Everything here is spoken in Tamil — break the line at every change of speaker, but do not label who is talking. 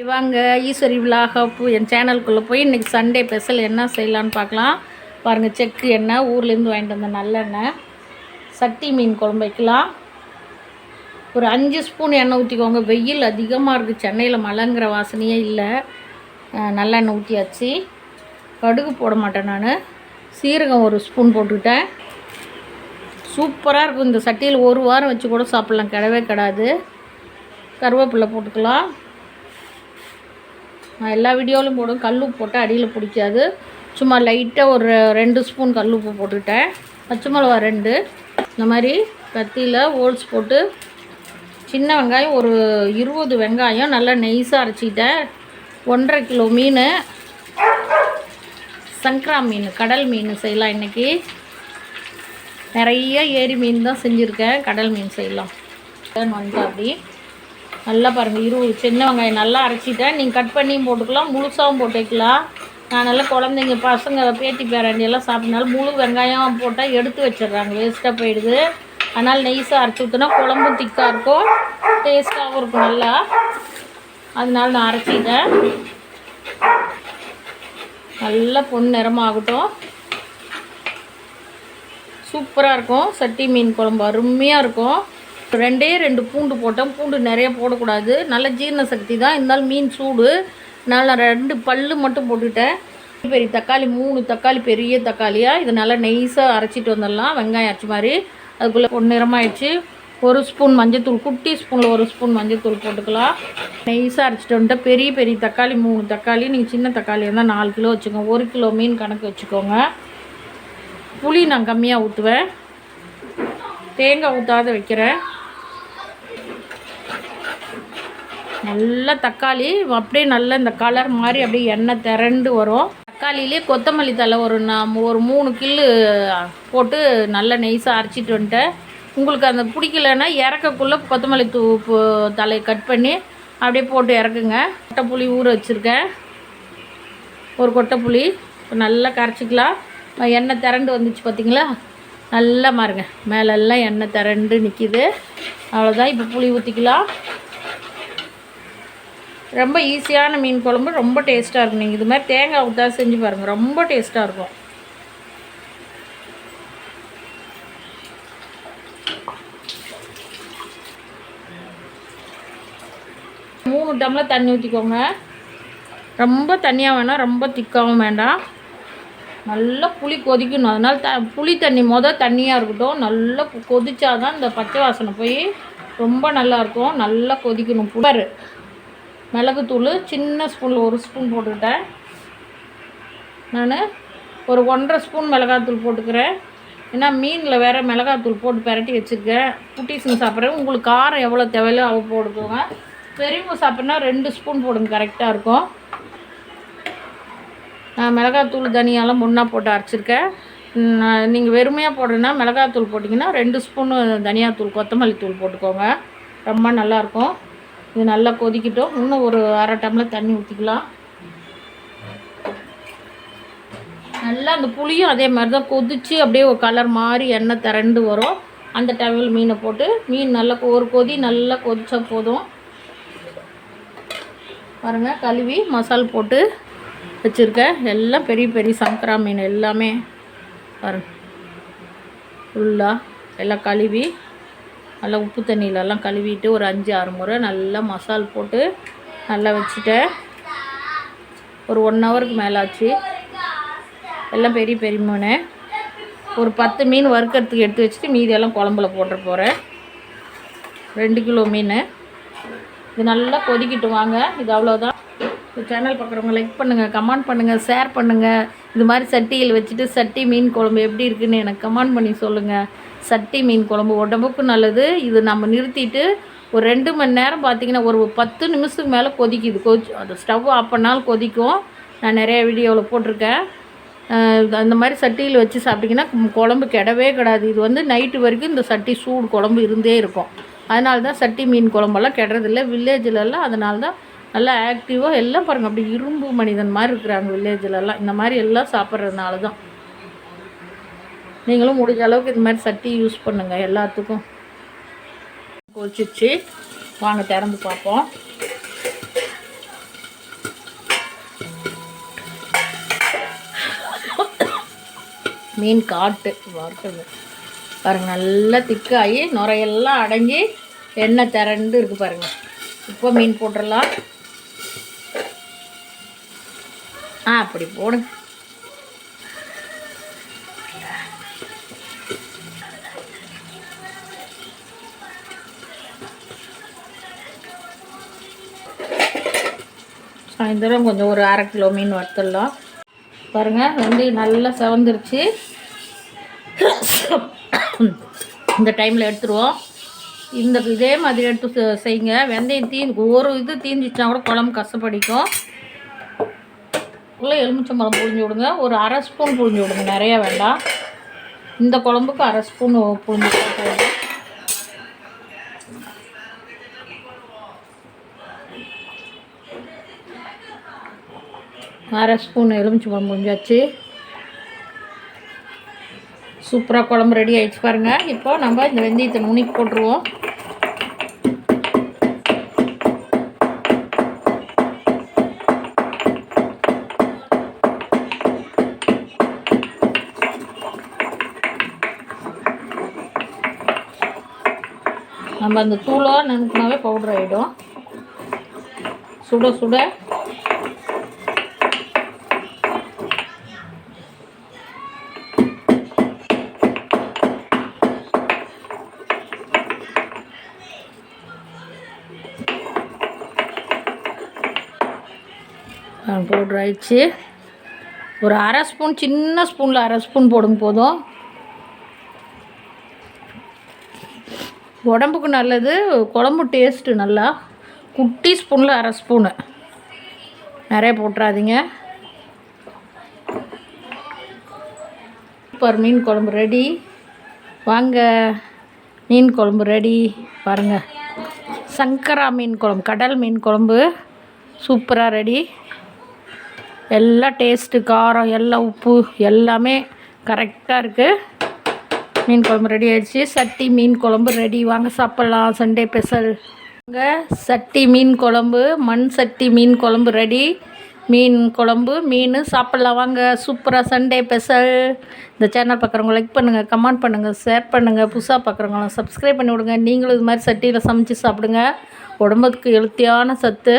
வாங்க. ஈஸ்வரி விலாக என் சேனலுக்குள்ளே போய் இன்றைக்கி சண்டே ஸ்பெஷல் என்ன செய்யலான்னு பார்க்கலாம். பாருங்கள் செக்கு எண்ணெய். ஊர்லேருந்து வாங்கிட்டு வந்த நல்லெண்ணெய் சட்டி மீன் குழம்பு வைக்கலாம். ஒரு அஞ்சு ஸ்பூன் எண்ணெய் ஊற்றிக்கோங்க வெயில் அதிகமாக இருக்குது சென்னையில் மழைங்கிற வாசனையே இல்லை. நல்லெண்ணெய் ஊற்றியாச்சு கடுகு போட மாட்டேன் நான். சீரகம் ஒரு ஸ்பூன் போட்டுக்கிட்டேன். சூப்பராக இருக்கும். இந்த சட்டியில் ஒரு வாரம் வச்சு கூட சாப்பிட்லாம். கிடவே கிடாது. கருவேப்பிலை போட்டுக்கலாம். நான் எல்லா வீடியோவிலும் போடும் கல் உப்பு போட்டால் அடியில் பிடிக்காது. சும்மா லைட்டாக ஒரு ரெண்டு ஸ்பூன் கல் உப்பு போட்டுக்கிட்டேன். பச்சை மிளகா ரெண்டு. இந்த மாதிரி கத்தியில் ஓல்ஸ் போட்டு சின்ன வெங்காயம் ஒரு இருபது வெங்காயம் நல்லா நெய்ஸாக அரைச்சிக்கிட்டேன். ஒன்றரை கிலோ மீன். சங்கரா மீன் கடல் மீன் செய்யலாம் இன்றைக்கி நிறைய ஏரி மீன் தான் செஞ்சுருக்கேன். கடல் மீன் செய்யலாம். வந்து அப்படி நல்லா பாருங்கள் இருபது சின்ன வெங்காயம் நல்லா அரைச்சிட்டேன். நீங்கள் கட் பண்ணியும் போட்டுக்கலாம் முழுசாகவும் போட்டுக்கலாம். நான் நல்லா குழந்தைங்க பசங்க பேட்டி பேராண்டியெல்லாம் எல்லாம் சாப்பிட்னாலும் முழு வெங்காயம் போட்டால் எடுத்து வச்சிடுறாங்க. வேஸ்ட்டாக போயிடுது. அதனால் நெய்ஸாக அரைச்சி ஊற்றினா குழம்பும் திக்காக இருக்கும். டேஸ்ட்டாகவும் இருக்கும் நல்லா. அதனால நான் அரைச்சிட்டேன். நல்லா பொன் நிறமாகட்டும். சூப்பராக இருக்கும். சட்டி மீன் குழம்பு அருமையாக இருக்கும். ரெண்டே ரெண்டு பூண்டு போட்டேன். பூண்டு நிறைய போடக்கூடாது. நல்ல ஜீரண சக்தி தான். இருந்தாலும் மீன் சூடு. நல்லா நான் ரெண்டு பல்லு மட்டும் போட்டுட்டேன் பெரிய தக்காளி மூணு தக்காளி பெரிய தக்காளியாக இதை நல்லா நெய்ஸாக அரைச்சிட்டு வந்துடலாம். வெங்காயம் அரைச்சி மாதிரி. அதுக்குள்ளே பொன்னிறமாயிடுச்சு ஒரு ஸ்பூன் மஞ்சத்தூள் குட்டி ஸ்பூனில் ஒரு ஸ்பூன் மஞ்சத்தூள் போட்டுக்கலாம். நெய்ஸாக அரைச்சிட்டு வந்துட்டு பெரிய பெரிய தக்காளி மூணு தக்காளி. நீங்கள் சின்ன தக்காளி இருந்தால் நாலு கிலோ வச்சுக்கோங்க. ஒரு கிலோ மீன் கணக்கு வச்சுக்கோங்க. புளி நான் கம்மியாக ஊற்றுவேன் தேங்காய் ஊற்றாத வைக்கிறேன். நல்லா தக்காளி அப்படியே நல்லா இந்த கலர் மாதிரி அப்படியே எண்ணெய் திரண்டு வரும். தக்காளியிலே கொத்தமல்லி தலை ஒரு நான் ஒரு மூணு கில்லு போட்டு நல்லா நெய்ஸாக அரைச்சிட்டு வந்துட்டேன். உங்களுக்கு அந்த பிடிக்கலன்னா இறக்கக்குள்ளே கொத்தமல்லி தூ பு- தலையை கட் பண்ணி அப்படியே போட்டு இறக்குங்க. கொட்டை புளி ஊற வச்சுருக்கேன். ஒரு கொட்டை புளி இப்போ நல்லா கரைச்சிக்கலாம். எண்ணெய் திரண்டு வந்துச்சு பார்த்திங்களா நல்லா மாறுங்க. மேலெல்லாம் எண்ணெய் திரண்டு நிற்கிது அவ்வளோதான் இப்போ புளி ஊற்றிக்கலாம் ரொம்ப ஈஸியான மீன் குழம்பு ரொம்ப டேஸ்ட்டாக இருக்கும். நீங்கள் இது மாதிரி தேங்காய் ஊற்றா செஞ்சு பாருங்கள் ரொம்ப டேஸ்ட்டாக இருக்கும். மூணு டம்ளர் தண்ணி ஊற்றிக்கோங்க ரொம்ப தண்ணியாக வேணாம் ரொம்ப திக்காகவும் வேண்டாம். நல்லா புளி கொதிக்கணும். அதனால் த புளி தண்ணி மொதல் தண்ணியாக இருக்கட்டும் நல்லா கொதிச்சா தான் இந்த பச்சை வாசனை போய் ரொம்ப நல்லாயிருக்கும் நல்லா கொதிக்கணும். புளர் மிளகுத்தூள் சின்ன ஸ்பூனில் ஒரு ஸ்பூன் போட்டுக்கிட்டேன். நான் ஒரு ஒன்றரை ஸ்பூன் மிளகாத்தூள் போட்டுக்கிறேன். ஏன்னா மீனில் வேறு மிளகாத்தூள் போட்டு பிரட்டி வச்சுருக்கேன். குட்டீஸுங்க சாப்பிட்றேன் உங்களுக்கு காரம் எவ்வளோ தேவையோ அவ்வளோ போட்டுக்கோங்க. பெரியவங்க சாப்பிட்னா ரெண்டு ஸ்பூன் போடுங்க கரெக்டாக இருக்கும். நான் மிளகாத்தூள் தனியாலாம் ஒன்றா போட்டு அரைச்சிருக்கேன். நீங்கள் வெறுமையாக போடுறேன்னா மிளகாத்தூள் போட்டிங்கன்னா ரெண்டு ஸ்பூனு தனியாத்தூள் கொத்தமல்லி தூள் போட்டுக்கோங்க. ரொம்ப நல்லாயிருக்கும் இது நல்லா கொதிக்கட்டும். இன்னும் ஒரு அரை டம்ளர் தண்ணி ஊற்றிக்கலாம் நல்லா அந்த புளியும் அதே மாதிரி தான் கொதித்து அப்படியே ஒரு கலர் மாதிரி எண்ணெய் திரண்டு வரும். அந்த டைமில் மீனை போட்டு மீன் நல்லா கொ- ஒரு கொதி நல்லா கொதித்தா போதும். பாருங்கள் கழுவி மசால் போட்டு வச்சுருக்கேன். எல்லாம் பெரிய பெரிய சங்கரா மீன் எல்லாமே. பாருங்க. ஃபுல்லாக எல்லாம் கழுவி நல்லா உப்பு தண்ணியிலலாம் கழுவிட்டு ஒரு அஞ்சு ஆறு முறை நல்லா மசால் போட்டு நல்லா வச்சுட்டேன். ஒரு ஒன் ஹவருக்கு மேலே ஆச்சு எல்லாம் பெரிய பெரிய மீன். ஒரு பத்து மீன் வறுக்கிறதுக்கு எடுத்து வச்சுட்டு மீதியெல்லாம் குழம்புல போட்டு போகிறேன் ரெண்டு கிலோ மீன். இது நல்லா கொதிக்கிட்டு வாங்க. இது அவ்வளோதான் இந்த சேனல் பார்க்குறவங்க லைக் பண்ணுங்கள் கமெண்ட் பண்ணுங்கள் ஷேர் பண்ணுங்கள் இது மாதிரி சட்டியில் வச்சுட்டு சட்டி மீன் குழம்பு எப்படி இருக்குன்னு எனக்கு கமெண்ட் பண்ணி சொல்லுங்கள் சட்டி மீன் குழம்பு உடம்புக்கும் நல்லது. இது நம்ம நிறுத்திட்டு ஒரு ரெண்டு மணி நேரம் பார்த்தீங்கன்னா ஒரு பத்து நிமிஷத்துக்கு மேலே கொதிக்குது. கொதி அது ஸ்டவ் ஆஃப் பண்ணாலும் கொதிக்கும். நான் நிறைய வீடியோவில் போட்டிருக்கேன். அந்த மாதிரி சட்டியில் வச்சு சாப்பிட்டிங்கன்னா குழம்பு கெடவே கிடாது. இது வந்து நைட்டு வரைக்கும் இந்த சட்டி சூடு குழம்பு இருந்தே இருக்கும். அதனால தான் சட்டி மீன் குழம்பெல்லாம் கெடுறதில்ல. வில்லேஜிலலாம் அதனால தான் நல்லா ஆக்டிவாக எல்லாம் பாருங்கள் அப்படி இரும்பு மனிதன் மாதிரி இருக்கிறாங்க வில்லேஜிலலாம் இந்த மாதிரி எல்லாம் சாப்பிட்றதுனால தான். நீங்களும் முடிஞ்ச அளவுக்கு இந்த மாதிரி சட்டி யூஸ் பண்ணுங்கள் எல்லாத்துக்கும். கொதிச்சிச்சு வாங்க திறந்து பார்ப்போம். மீன் காட்டு. வார்த்தது பாருங்கள் நல்லா திக்காகி நுரையெல்லாம் அடங்கி எண்ணெய் திரண்டு இருக்குது பாருங்கள் இப்போ மீன் போட்டுடலாம். அப்படி போடுங்க சாயந்தரம் கொஞ்சம் ஒரு அரை கிலோ மீன் வறுத்துடலாம். பாருங்கள் வெந்தயம் நல்லா செவந்துருச்சு. இந்த டைமில் எடுத்துருவோம். இந்த இதே மாதிரி எடுத்து செ- செய்யுங்க. வெந்தயம் தீ ஒரு இது தீஞ்சிச்சுனா கூட குழம்பு கஷ்டப்படிக்கும் அதுக்குள்ளே எலுமிச்சம்பழம் புழிஞ்சு விடுங்க. ஒரு அரை ஸ்பூன் புழிஞ்சு விடுங்க. நிறையா வேண்டாம். இந்த குழம்புக்கு அரை ஸ்பூன் புழிஞ்சு போதும் அரை ஸ்பூன் எலுமிச்சம்பழம் புழிஞ்சாச்சு. சூப்பராக குழம்பு ரெடி ஆகிடுச்சு பாருங்கள் இப்போ நம்ம இந்த வெந்தயத்தை நுனிக்கு போட்டுருவோம். நம்ம அந்த தூளாக நினைக்கினாவே பவுடர் ஆகிடும் சுட சுட. பவுடர் ஆயிடுச்சு. ஒரு அரை ஸ்பூன் சின்ன ஸ்பூனில் அரை ஸ்பூன் போடுங்க போதும். உடம்புக்கு நல்லது குழம்பு டேஸ்ட்டு நல்லா. குட்டி ஸ்பூனில் அரை ஸ்பூனு நிறைய போட்டுறாதீங்க. சூப்பர் மீன் குழம்பு ரெடி வாங்க மீன் குழம்பு ரெடி பாருங்கள் சங்கரா மீன் குழம்பு கடல் மீன் குழம்பு. சூப்பராக ரெடி எல்லாம் டேஸ்ட்டு காரம் எல்லாம் உப்பு எல்லாமே கரெக்டாக இருக்குது மீன் குழம்பு ரெடி ஆயிடுச்சு. சட்டி மீன் குழம்பு ரெடி. வாங்க சாப்பிட்லாம். சண்டே ஸ்பெஷல் வாங்க சட்டி மீன் குழம்பு மண் சட்டி மீன் குழம்பு ரெடி. மீன் குழம்பு மீன் சாப்பிட்லாம். வாங்க சூப்பராக சண்டே ஸ்பெஷல் இந்த சேனல் பார்க்குறவங்க லைக் பண்ணுங்கள் கமெண்ட் பண்ணுங்கள் ஷேர் பண்ணுங்கள் புதுசாக பார்க்குறவங்களாம் சப்ஸ்கிரைப் பண்ணி விடுங்க. நீங்களும் இது மாதிரி சட்டியில் சமைச்சு சாப்பிடுங்க. உடம்புக்கு ஹெல்த்தியான சத்து.